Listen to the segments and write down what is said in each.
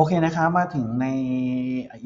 โอเคนะครับมาถึงใน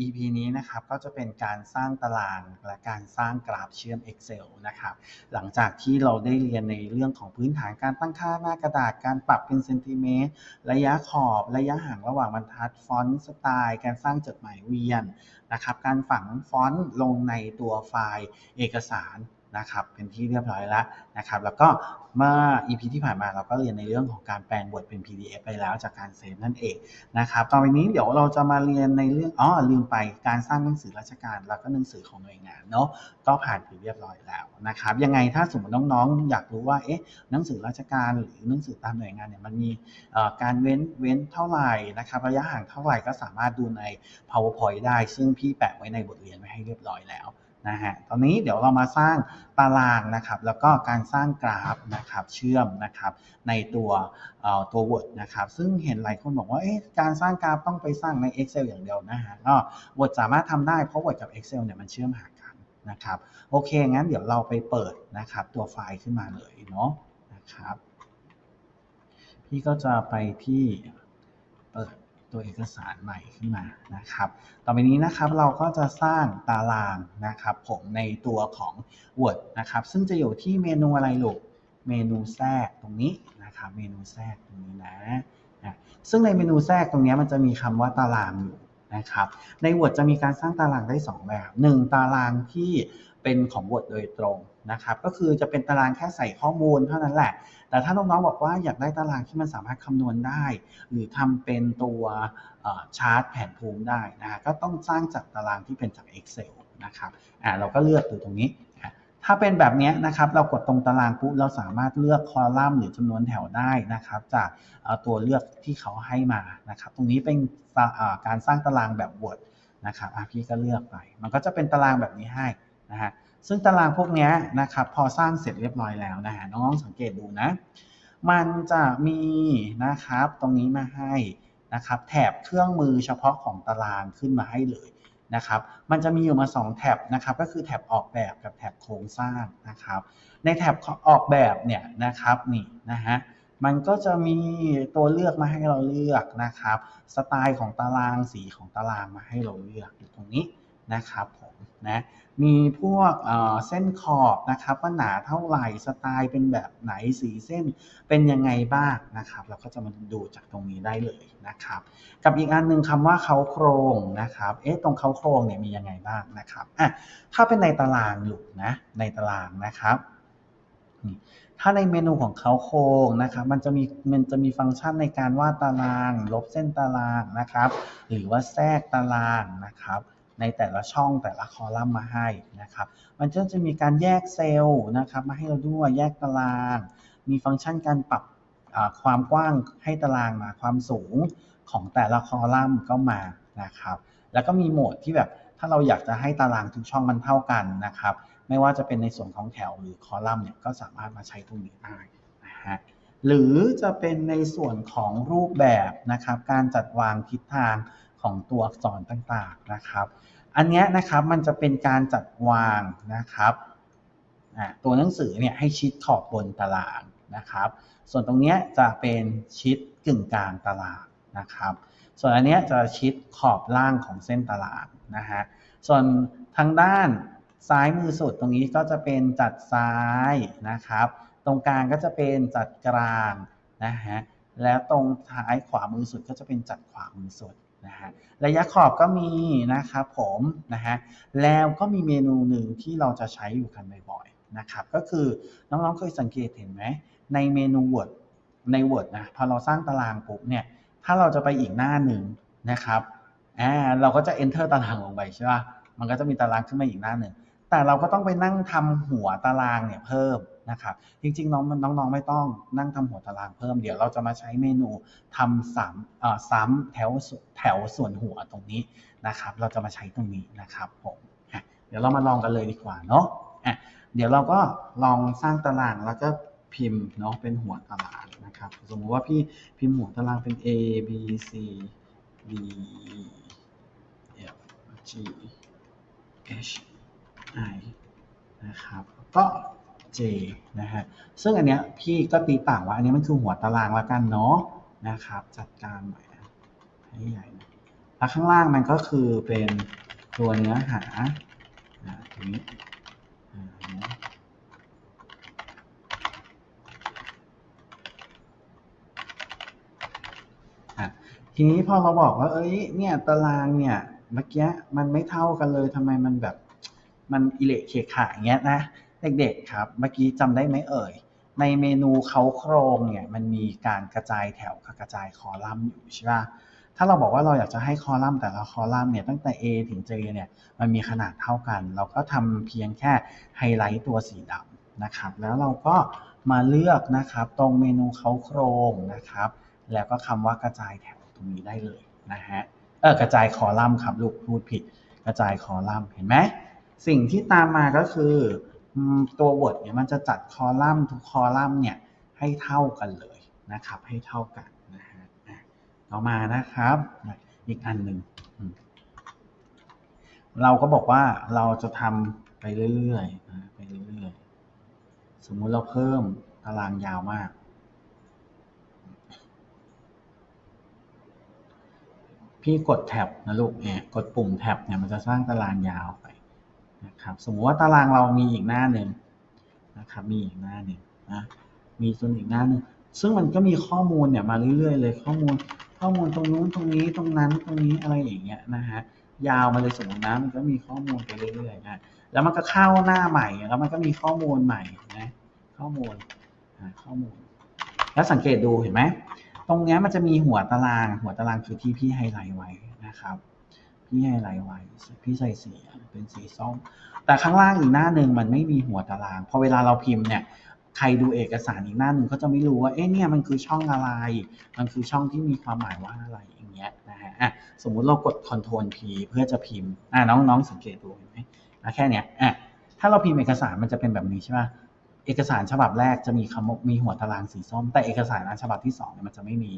EP นี้นะครับก็จะเป็นการสร้างตารางและการสร้างกราฟเชื่อม Excel นะครับหลังจากที่เราได้เรียนในเรื่องของพื้นฐานการตั้งค่าหน้ากระดาษการปรับเป็นเซนติเมตรระยะขอบระยะห่างระหว่างบรรทัดฟอนต์สไตล์การสร้างจดหมายเวียนนะครับการฝังฟอนต์ลงในตัวไฟล์เอกสาร นะครับเป็นที่เรียบร้อยแล้วนะครับแล้วก็เมื่อ EP ที่ผ่านมาเราก็เรียนในเรื่องของการแปลงบทเป็น PDF ไปแล้วจากการเซฟนั่นเองนะครับต่อไปนี้เดี๋ยวเราจะมาเรียนในเรื่องอ๋อลืมไปการสร้างหนังสือราชการแล้วก็หนังสือของหน่วยงานเนาะก็ผ่านไปเรียบร้อยแล้วนะครับยังไงถ้าสมมติน้องๆ อยากรู้ว่าเอ๊ะหนังสือราชการหรือหนังสือตามหน่วยงานเนี่ยมันมีการเว้นเว้นเท่าไหร่นะครับระยะห่างเท่าไหร่ก็สามารถดูใน PowerPoint ได้ ซึ่งพี่แปะไว้ในบทเรียนไว้ให้เรียบร้อยแล้ว นะฮะตอนนี้เดี๋ยวเรามาสร้างตารางนะครับ แล้วก็การสร้างกราฟนะครับเชื่อมนะครับในตัวตัว Word นะครับ ซึ่งเห็นหลายคนบอกว่าเอ๊ะการสร้างกราฟต้องไปสร้างใน Excel อย่างเดียวนะฮะก็ Word สามารถทำได้เพราะ Word กับ Excel เนี่ยมันเชื่อมหากันนะครับโอเค งั้นเดี๋ยวเราไปเปิดนะครับตัวไฟล์ขึ้นมาเลยเนาะนะครับพี่ก็จะไปที่เปิด ตัวเอกสารใหม่ขึ้นมานะครับ ต่อไปนี้นะครับเราก็จะสร้างตารางนะครับ ผมในตัวของ Word นะครับ ซึ่งจะอยู่ที่เมนูอะไรลูก เมนูแทรกตรงนี้นะครับ เมนูแทรกตรงนี้นะนะซึ่งในเมนูแทรกตรงนี้มันจะมีคำว่าตารางอยู่นะครับ ใน Word จะมีการสร้างตารางได้ 2 แบบ 1 ตารางที่เป็นของ Word โดยตรง นะครับก็คือจะเป็นตารางแค่ใส่ข้อมูลเท่านั้นแหละ แต่ถ้าน้องๆบอกว่าอยากได้ตารางที่มันสามารถคำนวณได้ หรือทำเป็นตัวชาร์ตแผนภูมิได้นะฮะก็ต้องสร้างจากตารางที่เป็นจาก Excel นะครับอ่าเราก็เลือกดูตรงนี้ ถ้าเป็นแบบนี้นะครับเรากดตรงตารางปุ๊บเราสามารถเลือกคอลัมน์หรือจำนวนแถวได้นะครับ จากตัวเลือกที่เขาให้มานะครับ ตรงนี้เป็นการสร้างตารางแบบ Word นะครับพี่ก็เลือกไป มันก็จะเป็นตารางแบบนี้ให้นะฮะ ซึ่งตารางพวกนี้นะครับพอสร้างเสร็จเรียบร้อยแล้วนะฮะน้องสังเกตดูนะ มันจะมีนะครับตรงนี้มาให้นะครับแถบเครื่องมือเฉพาะของตารางขึ้นมาให้เลยนะครับ มันจะมีอยู่มา 2 แถบนะครับ ก็คือแถบออกแบบกับแถบโครงสร้างนะครับ ในแถบออกแบบเนี่ยนะครับนี่นะฮะ มันก็จะมีตัวเลือกมาให้เราเลือกนะครับ สไตล์ของตารางสีของตารางมาให้เราเลือกอยู่ตรงนี้ นะครับผมนะมีพวกเส้นขอบนะครับว่าหนาเท่าไหร่สไตล์เป็นแบบไหนสีเส้นเป็นยังไงบ้างนะครับ เราก็จะมาดูจากตรงนี้ได้เลยนะครับ กับอีกอันหนึ่งคำว่าเขาโครงนะครับเอ๊ะตรงเขาโครงเนี่ยมียังไงบ้างนะครับอะถ้าเป็นในตารางลูกนะในตารางนะครับนี่ถ้าในเมนูของเขาโครงนะครับมันจะมีมันจะมีฟังก์ชันในการวาดตาราง ลบเส้นตารางนะครับ หรือว่าแทรกตารางนะครับ ในแต่ละช่องแต่ละคอลัมน์มาให้นะครับ มันก็จะมีการแยกเซลล์นะครับมาให้เราด้วยแยกตาราง มีฟังก์ชันการปรับความกว้างให้ตารางมาความสูงของแต่ละคอลัมน์ก็มานะครับ แล้วก็มีโหมดที่แบบถ้าเราอยากจะให้ตารางทุกช่องมันเท่ากันนะครับ ไม่ว่าจะเป็นในส่วนของแถวหรือคอลัมน์เนี่ยก็สามารถมาใช้ตรงนี้ได้นะฮะหรือจะเป็นในส่วนของรูปแบบนะครับ การจัดวางทิศทาง ของตัวอักษรต่างๆนะครับ อันนี้นะครับมันจะเป็นการจัดวางนะครับตัวหนังสือเนี่ยให้ชิดขอบบนตารางนะครับ ส่วนตรงนี้จะเป็นชิดกึ่งกลางตารางนะครับ ส่วนอันนี้จะชิดขอบล่างของเส้นตารางนะฮะ ส่วนทางด้านซ้ายมือสุดตรงนี้ก็จะเป็นจัดซ้ายนะครับ ตรงกลางก็จะเป็นจัดกลางนะฮะ แล้วตรงท้ายขวามือสุดก็จะเป็นจัดขวามือสุด นะฮะระยะขอบก็มีนะครับผมนะฮะแล้วก็มีเมนูหนึ่งที่เราจะใช้อยู่กันบ่อยๆนะครับก็คือน้องๆเคยสังเกตเห็นไหมในเมนู Word ใน Word นะพอเราสร้างตารางปุ๊บเนี่ยถ้าเราจะไปอีกหน้าหนึ่งนะครับอ่าเราก็จะ enter ตารางลงไปใช่ป่ะมันก็จะมีตารางขึ้นมาอีกหน้าหนึ่งแต่เราก็ต้องไปนั่งทำหัวตารางเนี่ยเพิ่ม นะครับจริงๆน้องน้องๆไม่ต้องนั่งทำหัวตารางเพิ่มเดี๋ยวเราจะมาใช้เมนูทำซ้ำเอ่อซ้ำแถวแถวส่วนหัวตรงนี้นะครับ เราจะมาใช้ตรงนี้นะครับผมเดี๋ยวเรามาลองกันเลยดีกว่าเนาะอะเดี๋ยวเราก็ลองสร้างตารางแล้วก็พิมพ์เนาะเป็นหัวตารางนะครับ สมมุติว่าพี่พิมพ์หัวตารางเป็น A B C D F G H I นะครับก็ J นะฮะ ซึ่งอันเนี้ยพี่ก็ตีต่างว่าอันนี้มันคือหัวตารางล้วกันเนาะนะครับ จัดการใหน่ให้ใหญ่ แล้วข้างล่างมันก็คือเป็นตัวเนื้อหาอ่าตรงนี้ทีนี้พอเราบอกว่า เอ้ย เนี่ยตารางเนี่ยเมื่อกี้มันไม่เท่ากันเลยทำไมมันแบบมันอิเละเคขะอย่างเงี้ยนะ เด็กๆครับ เมื่อกี้จำได้ไหมเอ่ย ในเมนูเขาโครงเนี่ยมันมีการกระจายแถวกับกระจายคอลัมน์อยู่ใช่ป่ะถ้าเราบอกว่าเราอยากจะให้คอลัมน์แต่ละคอลัมน์เนี่ยตั้งแต่ A ถึง J เนี่ยมันมีขนาดเท่ากัน เราก็ทำเพียงแค่ไฮไลท์ตัวสีดำนะครับแล้วเราก็มาเลือกนะครับตรงเมนูเขาโครงนะครับ แล้วก็คำว่ากระจายแถวตรงนี้ได้เลยนะฮะเออกระจายคอลัมน์ครับลูกพูดผิด กระจายคอลัมน์เห็นไหมสิ่งที่ตามมาก็คือ ตัว Word เนี่ยมันจะจัดคอลัมน์ทุกคอลัมน์เนี่ยให้เท่ากันเลยนะครับ ให้เท่ากันนะฮะต่อมานะครับอีกอันหนึ่งเราก็บอกว่าเราจะทำไปเรื่อยๆนะไปเรื่อยๆ สมมุติเราเพิ่มตารางยาวมาก พี่กดแท็บนะลูกเนี่ยกดปุ่มแท็บเนี่ยมันจะสร้างตารางยาวไป นะครับสมมุติว่าตารางเรามีอีกหน้าหนึ่งนะครับมีอีกหน้าหนึ่งนะมีจนอีกหน้าหนึ่งซึ่งมันก็มีข้อมูลเนี่ยมาเรื่อยๆ เลยข้อมูลข้อมูลตรงนู้นตรงนี้ตรงนั้นตรงนี้อะไรอย่างเงี้ยนะฮะยาวมาเลยสมมตินะมันก็มีข้อมูลไปเรื่อยๆนะแล้วมันก็เข้าหน้าใหม่แล้วมันก็มีข้อมูลใหม่นะข้อมูลข้อมูล แล้วสังเกตดูเห็นไหมตรงเนี้ยมันจะมีหัวตารางหัวตารางคือที่พี่ไฮไลท์ไว้นะครับ พี่ไฮไลท์ไว้พี่ใส่สีเป็นสีส้ม แต่ข้างล่างอีกหน้าหนึ่งมันไม่มีหัวตาราง พอเวลาเราพิมพ์เนี่ยใครดูเอกสารอีกหน้าหนึ่งก็จะไม่รู้ว่า เอ๊ะ เนี่ย มันคือช่องอะไร มันคือช่องที่มีความหมายว่าอะไรอย่างเงี้ยนะฮะอะสมมุติเรากด Ctrl P เพื่อจะพิมพ์ อะน้องน้องสังเกตดูเห็นไหมอะแค่เนี้ยอะถ้าเราพิมพ์เอกสารมันจะเป็นแบบนี้ใช่ไหม เอกสารฉบับแรกจะมีคำมีหัวตารางสีส้ม แต่เอกสารอันฉบับที่สองเนี่ยมันจะไม่มี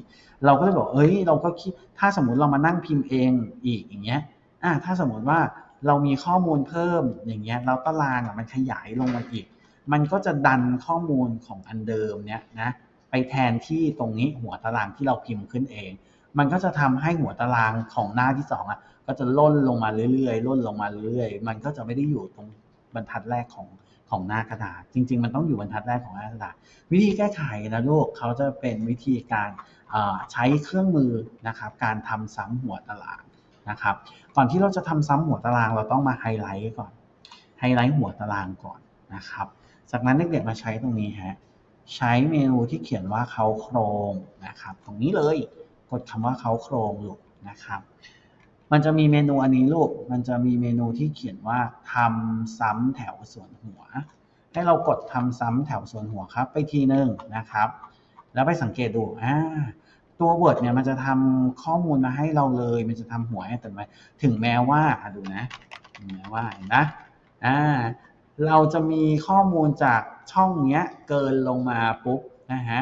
เราก็เลยบอกเอ้ย เราก็คิดถ้าสมมติเรามานั่งพิมพ์เองอีกอย่างเงี้ยอะถ้าสมมติว่าเรามีข้อมูลเพิ่มอย่างเงี้ยแล้วตารางอะมันขยายลงมาอีก มันก็จะดันข้อมูลของอันเดิมเนี้ยนะไปแทนที่ตรงนี้หัวตารางที่เราพิมพ์ขึ้นเอง มันก็จะทำให้หัวตารางของหน้าที่สองอะก็จะล่นลงมาเรื่อยๆล่นลงมาเรื่อยๆ มันก็จะไม่ได้อยู่ตรงบรรทัดแรกของ ของหน้ากระดาษ จริง ๆ มันต้องอยู่บรรทัดแรกของหน้ากระดาษ วิธีแก้ไขนะลูกเขาจะเป็นวิธีการใช้เครื่องมือนะครับการทำซ้ำหัวตารางนะครับก่อนที่เราจะทำซ้ำหัวตารางเราต้องมาไฮไลท์ก่อนไฮไลท์หัวตารางก่อนนะครับจากนั้นเด็กๆมาใช้ตรงนี้ฮะใช้เมนูที่เขียนว่าเขาโครงนะครับตรงนี้เลยกดคำว่าเขาโครงลูกนะครับ มันจะมีเมนูอันนี้ลูก มันจะมีเมนูที่เขียนว่าทำซ้ำแถวส่วนหัว ให้เรากดทำซ้ำแถวส่วนหัวครับ ไปทีหนึ่งนะครับ แล้วไปสังเกตดูอ่าตัว Word เนี่ยมันจะทำข้อมูลมาให้เราเลย มันจะทำหัวให้แต่ไหมถึงแม้ว่าดูนะถึงแม้ว่าเห็นนะอ่าเราจะมีข้อมูลจากช่องเนี้ยเกินลงมาปุ๊บนะฮะ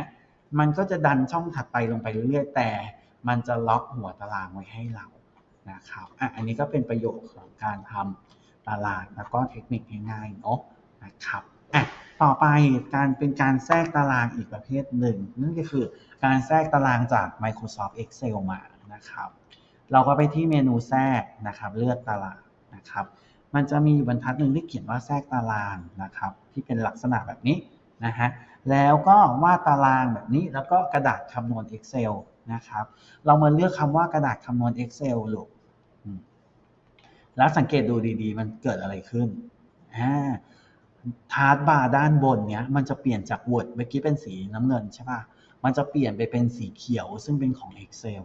มันก็จะดันช่องถัดไปลงไปเรื่อยๆแต่ มันจะล็อกหัวตารางไว้ให้เรา นะครับอะอันนี้ก็เป็นประโยชน์ของการทำตารางแล้วก็เทคนิคง่ายๆเนาะนะครับอะต่อไปการเป็นการแทรกตารางอีกประเภทหนึ่ง นั่นก็คือการแทรกตารางจาก Microsoft Excel มานะครับ เราก็ไปที่เมนูแทรกนะครับ เลือกตารางนะครับ มันจะมีบรรทัดหนึ่งที่เขียนว่าแทรกตารางนะครับ ที่เป็นลักษณะแบบนี้นะฮะแล้วก็วาดตารางแบบนี้แล้วก็กระดาษคำนวณ Excel นะครับ เรามาเลือกคำว่ากระดาษคำนวณ Excel ลูกอืม แล้วสังเกตดูดีๆ มันเกิดอะไรขึ้นอ่าทาร์ตบาร์ด้านบนเนี้ยมันจะเปลี่ยนจาก Word เมื่อกี้เป็นสีน้ำเงินใช่ป่ะ มันจะเปลี่ยนไปเป็นสีเขียวซึ่งเป็นของ Excel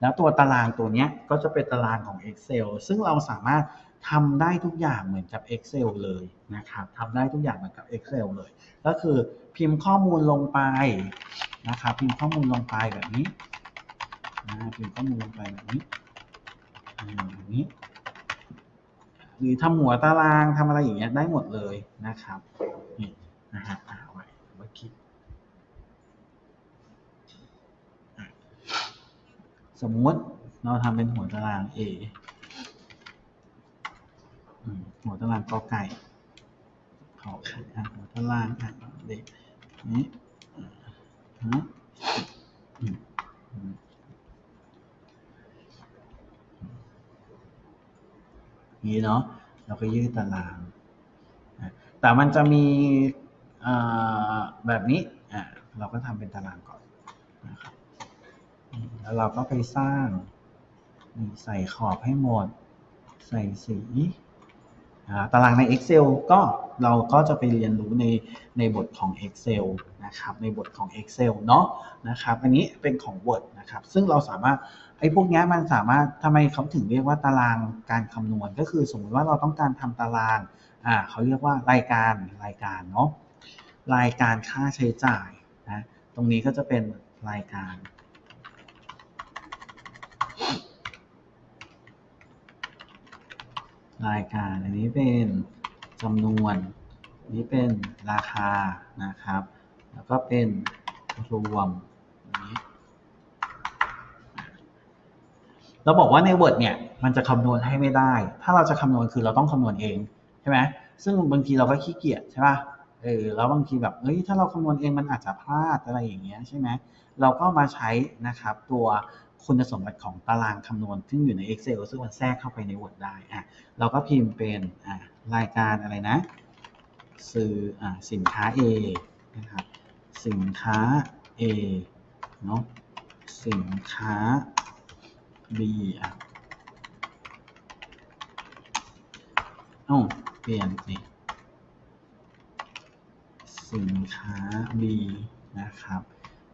แล้วตัวตารางตัวเนี้ยก็จะเป็นตารางของ Excel ซึ่งเราสามารถทำได้ทุกอย่างเหมือนกับ Excel เลยนะครับทำได้ทุกอย่างเหมือนกับ Excel เลย ก็คือพิมพ์ข้อมูลลงไปนะครับพิมพ์ข้อมูลลงไปแบบนี้นะพิมพ์ข้อมูลลงไปแบบนี้แบบนี้ หรือทำหัวตารางทำอะไรอย่างเงี้ยได้หมดเลยนะครับนี่นะฮะเอาไว้เอาไว้คลิกสมมติเราทำเป็นหัวตาราง A อืมหัวตารางกอไก่ขอไข่หัวตารางอะเด็กนี้ฮะอืมอืม นี้เนาะเราก็ยืดตาราง แต่มันจะมีแบบนี้เราก็ทำเป็นตารางก่อนนะครับแล้วเราก็ไปสร้างใส่ขอบให้หมด ใส่สี ตารางใน Excel ก็เราก็จะไปเรียนรู้ในในบทของ Excel นะครับในบทของ Excel เนาะนะครับอันนี้เป็นของ Word นะครับซึ่งเราสามารถไอ้พวกนี้มันสามารถทำไมเขาถึงเรียกว่าตารางการคำนวณ ก็คือสมมติว่าเราต้องการทำตารางอ่าเขาเรียกว่ารายการรายการเนาะรายการค่าใช้จ่ายนะตรงนี้ก็จะเป็นรายการ รายการ อันนี้เป็นจำนวน นี้เป็นราคานะครับ แล้วก็เป็นรวมนนี้เราบอกว่าใน Word เนี่ยมันจะคำนวณให้ไม่ได้ ถ้าเราจะคำนวณคือเราต้องคำนวณเองใช่ไหมซึ่งบางทีเราก็ขี้เกียจใช่ป่ะเออแล้วบางทีแบบเฮ้ยถ้าเราคำนวณเองมันอาจจะพลาดอะไรอย่างเงี้ยใช่ไหมเราก็มาใช้นะครับตัว คุณสมบัติของตารางคำนวณ ซึ่งอยู่ใน Excel ซึ่งมันแทรกเข้าไปใน Word ได้อะเราก็พิมพ์เป็นอะรายการอะไรนะ ซื้ออะสินค้า A นะครับสินค้า A เนาะสินค้า B อะเอ้าเปลี่ยนสิสินค้า B นะครับ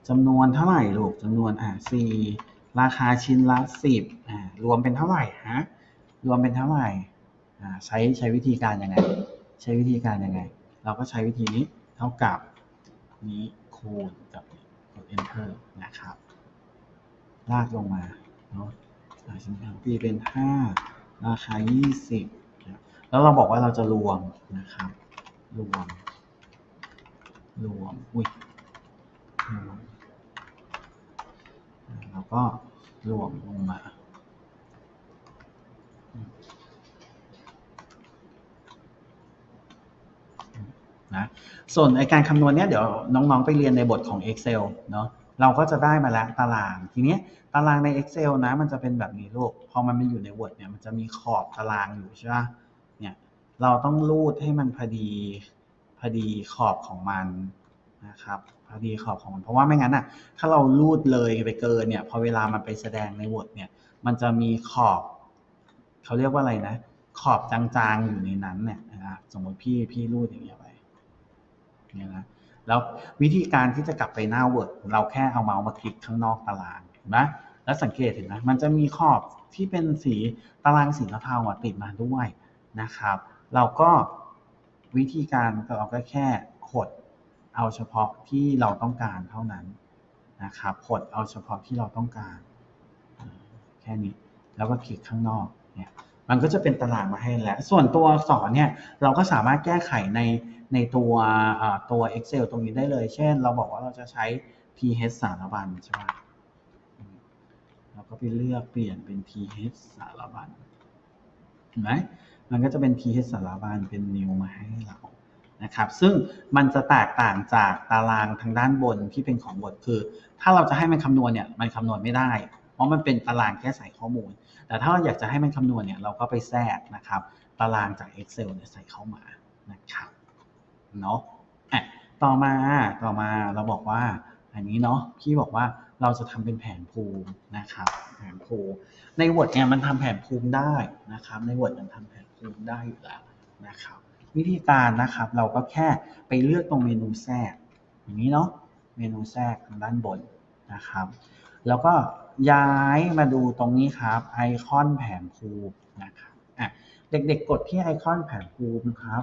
จำนวนเท่าไหร่ลูกจำนวนอะ4 ราคาชิ้นละ10อ่ารวมเป็นเท่าไหร่ฮะรวมเป็นเท่าไหร่ใช้ใช้วิธีการยังไง ใช้วิธีการยังไง เราก็ใช้วิธีนี้เท่ากับนี้คูณกับกด enter นะครับ ลากลงมาเนาะอ่าชิ้นของ B เป็น5ราคา20นะแล้วเราบอกว่าเราจะรวมนะครับ รวม รวม อุ้ยรวม แล้วก็รวมลงมานะส่วนไอการคำนวณเนี้ยเดี๋ยวน้องๆ ไปเรียนในบทของ Excel เนาะเราก็จะได้มาแล้วตาราง ทีเนี้ยตารางใน Excel นะ มันจะเป็นแบบนี้ลูก พอมันมาอยู่ใน Word เนี่ยมันจะมีขอบตารางอยู่ใช่ปะเนี่ยเราต้องรูดให้มันพอดีพอดีขอบของมันนะครับ พอดีขอบของมันเพราะว่าไม่งั้นอะถ้าเรารูดเลยไปเกินเนี่ย พอเวลามันไปแสดงใน Word เนี่ย มันจะมีขอบเขาเรียกว่าอะไรนะ ขอบจางๆอยู่ในนั้นเนี่ยนะครับสมมติพี่พี่รูดอย่างเงี้ยไปเนี่ยนะแล้ววิธีการที่จะกลับไปหน้า Word เราแค่เอาเมาส์มาคลิกข้างนอกตารางเห็นไหมแล้วสังเกตเห็นไหมมันจะมีขอบที่เป็นสีตารางสีเทาๆอะติดมาด้วยนะครับ เราก็วิธีการเราก็แค่กด เอาเฉพาะที่เราต้องการเท่านั้นนะครับกดเอาเฉพาะที่เราต้องการ แค่นี้แล้วก็คลิกข้างนอกเนี่ยมันก็จะเป็นตารางมาให้แล้ว ส่วนตัวอักษรเนี่ยเราก็สามารถแก้ไขในในตัวตัว Excel ตรงนี้ได้เลย เช่น เราบอกว่าเราจะใช้ pH สารบัญใช่ไหมอืมเราก็ไปเลือกเปลี่ยนเป็น pH สารบัญเห็นไหมมันก็จะเป็น pH สารบัญเป็น new มาให้เรา นะครับซึ่งมันจะแตกต่างจากตารางทางด้านบนที่เป็นของ Word คือ ถ้าเราจะให้มันคำนวณเนี่ยมันคำนวณไม่ได้ เพราะมันเป็นตารางแค่ใส่ข้อมูล แต่ถ้าเราอยากจะให้มันคำนวณเนี่ยเราก็ไปแทรกนะครับตารางจาก Excel เนี่ยใส่เข้ามานะครับเนาะอะต่อมาต่อมาเราบอกว่าอันนี้เนาะพี่บอกว่าเราจะทำเป็นแผนภูมินะครับแผนภูมิใน Word เนี่ยมันทำแผนภูมิได้นะครับใน Word มันทำแผนภูมิได้อยู่แล้วนะครับ วิธีการนะครับ เราก็แค่ไปเลือกตรงเมนูแทรก อย่างนี้เนาะเมนูแทรกทางด้านบนนะครับ แล้วก็ย้ายมาดูตรงนี้ครับไอคอนแผนภูมินะครับอะเด็กๆกดที่ไอคอนแผนภูมิครับ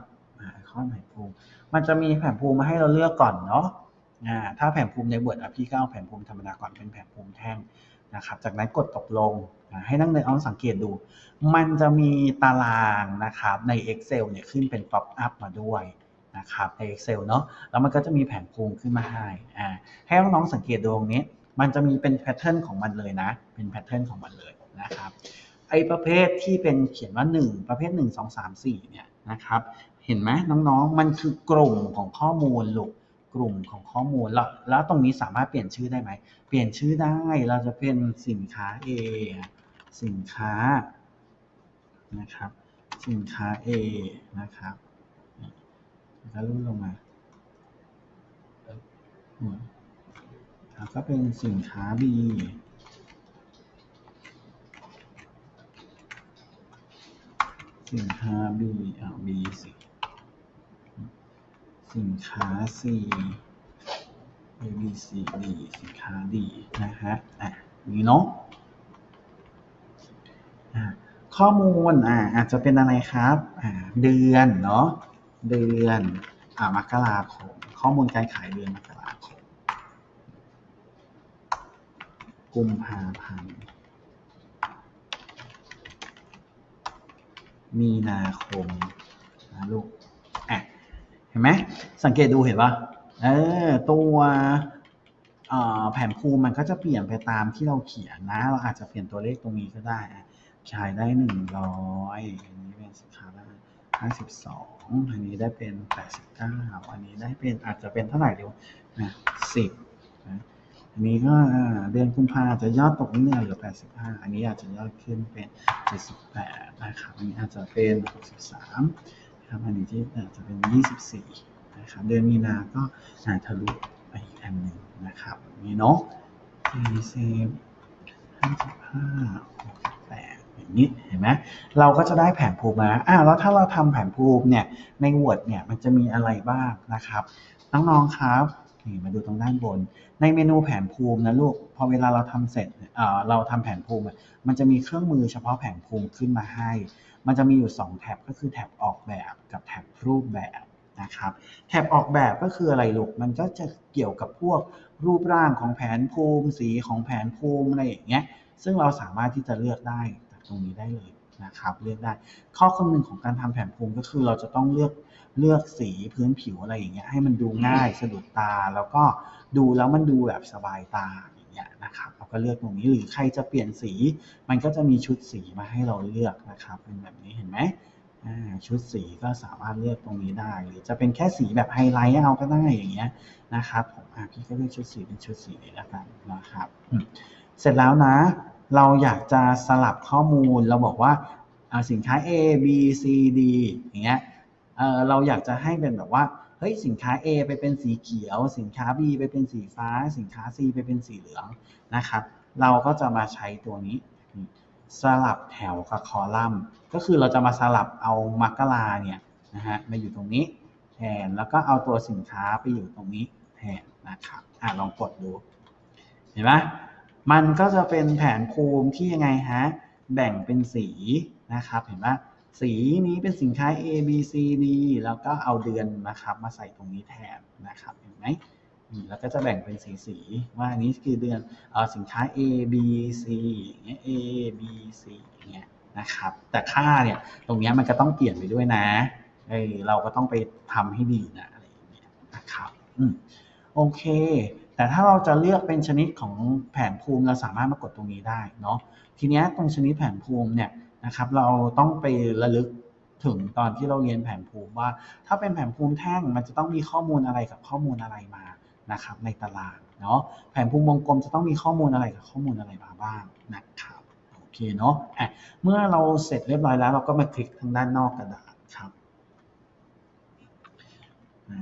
ไอคอนแผนภูมิ มันจะมีแผนภูมิมาให้เราเลือกก่อนเนาะอ่าถ้าแผนภูมิใน Word อะพี่ก็เอาแผนภูมิธรรมดาก่อนเป็นแผนภูมิแท่งนะครับ จากนั้นกดตกลง ให้นักเรียนเอาสังเกตดู มันจะมีตารางนะครับใน Excel เนี่ยขึ้นเป็น pop up มาด้วยนะครับใน Excel เนาะแล้วมันก็จะมีแผนภูมิขึ้นมาให้อ่าให้น้องๆสังเกตดูตรงนี้ มันจะมีเป็นแพทเทิร์นของมันเลยนะ เป็นแพทเทิร์นของมันเลยนะครับไอ้ประเภทที่เป็นเขียนว่า 1 ประเภท 1 2 3 4เนี่ยนะครับเห็นไหมน้องๆ มันคือกลุ่มของข้อมูลลูกกลุ่มของข้อมูลแล้วแล้วตรงนี้สามารถเปลี่ยนชื่อได้ไหม เปลี่ยนชื่อได้เราจะเป็นสินค้า A สินค้านะครับ สินค้า A นะครับแล้วก็รูดลงมาแล้วก็เป็นสินค้า B สินค้า B อ่า B สิสินค้า C A B C D สินค้า D นะฮะ อะ นี่เนาะ ข้อมูลอ่าอาจจะเป็นอะไรครับอ่าเดือนเนาะเดือนอ่ามกราคมข้อมูลการขายเดือนมกราคมกุมภาพันธ์มีนาคมนะลูกอะเห็นไหมสังเกตดูเห็นปะเออตัวเอ่อแผนภูมิมันก็จะเปลี่ยนไปตามที่เราเขียนนะ เราอาจจะเปลี่ยนตัวเลขตรงนี้ก็ได้ ขายได้หนึ่งร้อยอันนี้เป็นสินค้าละห้าสิบสองอันนี้ได้เป็นแปดสิบเก้าอันนี้ได้เป็นอาจจะเป็นเท่าไหร่เดียวนะสิบนะอันนี้ก็เดือนกุมภาจะยอดตกนิดนึงเหลือแปดสิบห้าอันนี้อาจจะยอดขึ้นเป็นเจ็ดสิบแปดนะครับอันนี้อาจจะเป็นหกสิบสามนะครับอันนี้ที่อาจจะเป็น24นะครับเดือนมีนาก็อาจทะลุไปอีกอันหนึ่งนะครับนี่เนาะ40 55 68 อย่างนี้เห็นไหมเราก็จะได้แผนภูมิมาอ่าแล้วถ้าเราทำแผนภูมิเนี่ยใน Word เนี่ยมันจะมีอะไรบ้างนะครับน้องๆครับนี่มาดูตรงด้านบน ในเมนูแผนภูมินะลูกพอเวลาเราทำเสร็จเอ่อเราทำแผนภูมิมันจะมีเครื่องมือเฉพาะแผนภูมิขึ้นมาให้ มันจะมีอยู่ 2 แท็บก็คือแท็บออกแบบกับแท็บรูปแบบนะครับแท็บออกแบบก็คืออะไรลูกมันก็จะเกี่ยวกับพวกรูปร่างของแผนภูมิ สีของแผนภูมิอะไรอย่างเงี้ยซึ่งเราสามารถที่จะเลือกได้ ตรงนี้ได้เลยนะครับเลือกได้ ข้อคำนึงของการทำแผนภูมิก็คือเราจะต้องเลือกเลือกสีพื้นผิวอะไรอย่างเงี้ยให้มันดูง่ายสะดุดตา แล้วก็ดูแล้วมันดูแบบสบายตาอย่างเงี้ยนะครับเราก็เลือกตรงนี้หรือใครจะเปลี่ยนสี มันก็จะมีชุดสีมาให้เราเลือกนะครับ เป็นแบบนี้เห็นไหมชุดสีก็สามารถเลือกตรงนี้ได้ หรือจะเป็นแค่สีแบบไฮไลท์เอาก็ได้อย่างเงี้ยนะครับผมพี่ก็เลือกชุดสีเป็นชุดสีนี้แล้วกันนะครับ เสร็จแล้วนะ เราอยากจะสลับข้อมูล เราบอกว่าสินค้า A B C D อย่างเงี้ยเเราอยากจะให้เป็นแบบว่าเฮ้ยสินค้า A ไปเป็นสีเขียว สินค้า B ไปเป็นสีฟ้า สินค้า C ไปเป็นสีเหลืองนะครับ เราก็จะมาใช้ตัวนี้ สลับแถวกับคอลัมน์ ก็คือเราจะมาสลับเอามกราเนี่ยนะฮะมาอยู่ตรงนี้แทนแล้วก็เอาตัวสินค้าไปอยู่ตรงนี้แทนนะครับอะลองกดดู เห็นไหม มันก็จะเป็นแผนภูมิที่ยังไงฮะแบ่งเป็นสีนะครับเห็นไหมสีนี้เป็นสินค้า A B C D แล้วก็เอาเดือนนะครับมาใส่ตรงนี้แทนนะครับเห็นไหมแล้วก็จะแบ่งเป็นสีสีๆว่าอันนี้คือเดือนเออสินค้า A B C อย่างเงี้ย A B C อย่างเงี้ยนะครับ แต่ค่าเนี่ยตรงนี้มันก็ต้องเปลี่ยนไปด้วยนะเออเราก็ต้องไปทำให้ดีนะอะไรอย่างเงี้ยนะครับอืมโอเค แต่ถ้าเราจะเลือกเป็นชนิดของแผนภูมิเราสามารถมากดตรงนี้ได้เนาะทีนี้ตรงชนิดแผนภูมิเนี่ยนะครับเราต้องไประลึกถึงตอนที่เราเรียนแผนภูมิว่า ถ้าเป็นแผนภูมิแท่งมันจะต้องมีข้อมูลอะไรกับข้อมูลอะไรมานะครับในตารางเนาะแผนภูมิวงกลมจะต้องมีข้อมูลอะไรกับข้อมูลอะไรมาบ้างนะครับโอเคเนาะอ่เมื่อเราเสร็จเรียบร้อยแล้วเราก็มาคลิกทางด้านนอกกระดาษครับ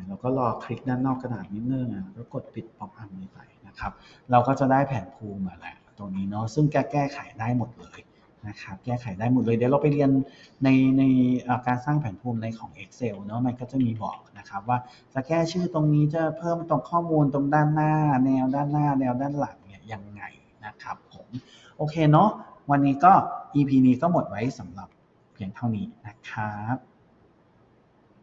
เราก็รอคลิกด้านนอกกระดาษนิดนึงแล้วกดปิดป๊อปอัพนี้ไปนะครับ เราก็จะได้แผนภูมิมาแล้วตรงนี้เนาะซึ่งแก้แก้ไขได้หมดเลยนะครับแก้ไขได้หมดเลย เดี๋ยวเราไปเรียนในในการสร้างแผนภูมิในของ Excel เนาะมันก็จะมีบอกนะครับว่าจะแก้ชื่อตรงนี้จะเพิ่มตรงข้อมูลตรงด้านหน้า แนวด้านหน้า แนวด้านหลังเนี่ยยังไงนะครับผมโอเคเนาะวันนี้ก็ EP นี้ก็หมดไว้สำหรับเพียงเท่านี้นะครับ